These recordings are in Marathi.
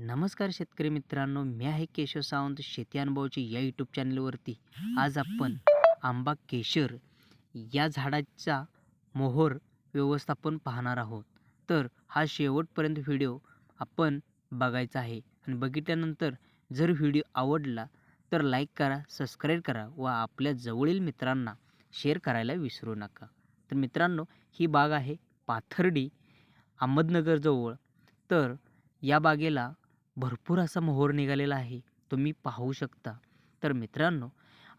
नमस्कार शेतकरी मित्रांनो मी आहे केशव सावंत शेती अनुभवाची या यूट्यूब चॅनलवरती आज आपण आंबा केशर या झाडाचा मोहोर व्यवस्थापन पाहणार आहोत. तर हा शेवटपर्यंत व्हिडिओ आपण बघायचा आहे. आणि बघितल्यानंतर जर व्हिडिओ आवडला तर लाईक करा सबस्क्राईब करा व आपल्या जवळील मित्रांना शेअर करायला विसरू नका. तर मित्रांनो ही बाग आहे पाथर्डी अहमदनगरजवळ तर या बागेला भरपूर असा मोहोर निघालेला आहे तुम्ही पाहू शकता. तर मित्रांनो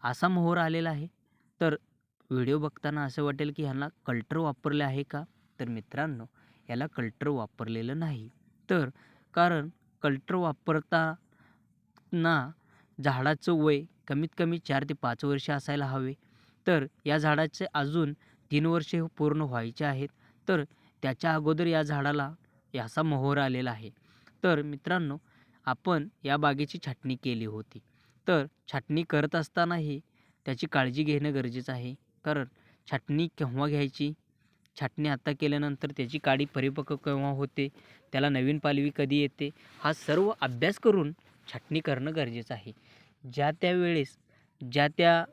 असा मोहोर आलेला आहे. तर व्हिडिओ बघताना असं वाटेल की ह्यांना कल्टर वापरले आहे का? तर मित्रांनो याला कल्टर वापरलेलं नाही. तर कारण कल्टर वापरताना झाडाचं वय कमीत कमी चार ते पाच वर्षे असायला हवे. तर या झाडाचे अजून तीन वर्षे पूर्ण व्हायचे आहेत. तर त्याच्या अगोदर या झाडाला असा मोहोर आलेला आहे. तर मित्रांनो आपण या बागेची छाटणी केली होती. तर छाटणी करत असतानाही त्याची काळजी घेणं गरजेचं आहे. कारण छाटणी केव्हा घ्यायची? छाटणी आता केल्यानंतर त्याची काडी परिपक्व केव्हा होते? त्याला नवीन पालवी कधी येते? हा सर्व अभ्यास करून छाटणी करणं गरजेचं आहे. ज्या त्या वेळेस ज्या त्या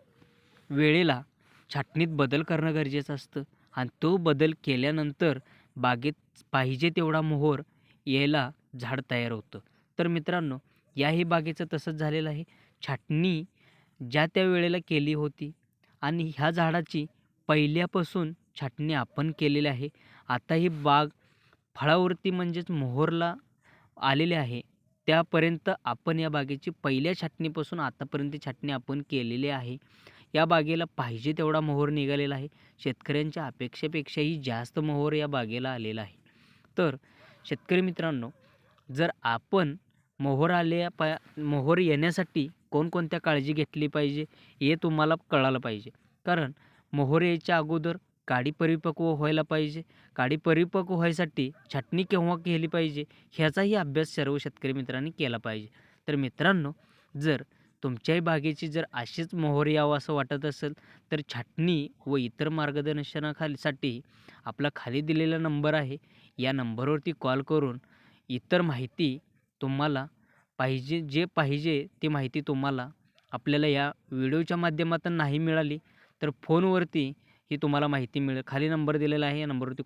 वेळेला छाटणीत बदल करणं गरजेचं असतं आणि तो बदल केल्यानंतर बागेत पाहिजे तेवढा मोहोर यायला झाड तयार होतं. तर मित्रांनो याही बागेचं तसंच झालेलं आहे. छाटणी ज्या त्या वेळेला केली होती आणि ह्या झाडाची पहिल्यापासून छाटणी आपण केलेली आहे. आता ही बाग फळावरती म्हणजेच मोहोरला आलेली आहे. त्यापर्यंत आपण या बागेची पहिल्या छाटणीपासून आतापर्यंत छाटणी आपण केलेली आहे. या बागेला पाहिजे तेवढा मोहर निघालेला आहे. शेतकऱ्यांच्या अपेक्षेपेक्षाही जास्त मोहर या बागेला आलेला आहे. तर शेतकरी मित्रांनो जर आपण मोहोर आले पा मोहोर येण्यासाठी कोणकोणत्या काळजी घेतली पाहिजे हे तुम्हाला कळालं पाहिजे. कारण मोहोर यायच्या अगोदर काडी परिपक्व व्हायला पाहिजे. काडी परिपक्व व्हायसाठी छाटणी केव्हा केली पाहिजे ह्याचाही अभ्यास सर्व शेतकरी मित्रांनी केला पाहिजे. तर मित्रांनो जर तुमच्याही बागेची जर अशीच मोहोर यावं असं वाटत असेल तर छाटणी व इतर मार्गदर्शनाखालीसाठी आपला खाली दिलेला नंबर आहे. या नंबरवरती कॉल करून इतर माहिती तुम्हाला पाहिजे जे पाहिजे ती माहिती तुम्हाला आपल्याला या व्हिडिओच्या माध्यमातून नाही मिळाली तर फोनवरती ही तुम्हाला माहिती मिळेल. खाली नंबर दिलेला आहे या नंबरवरती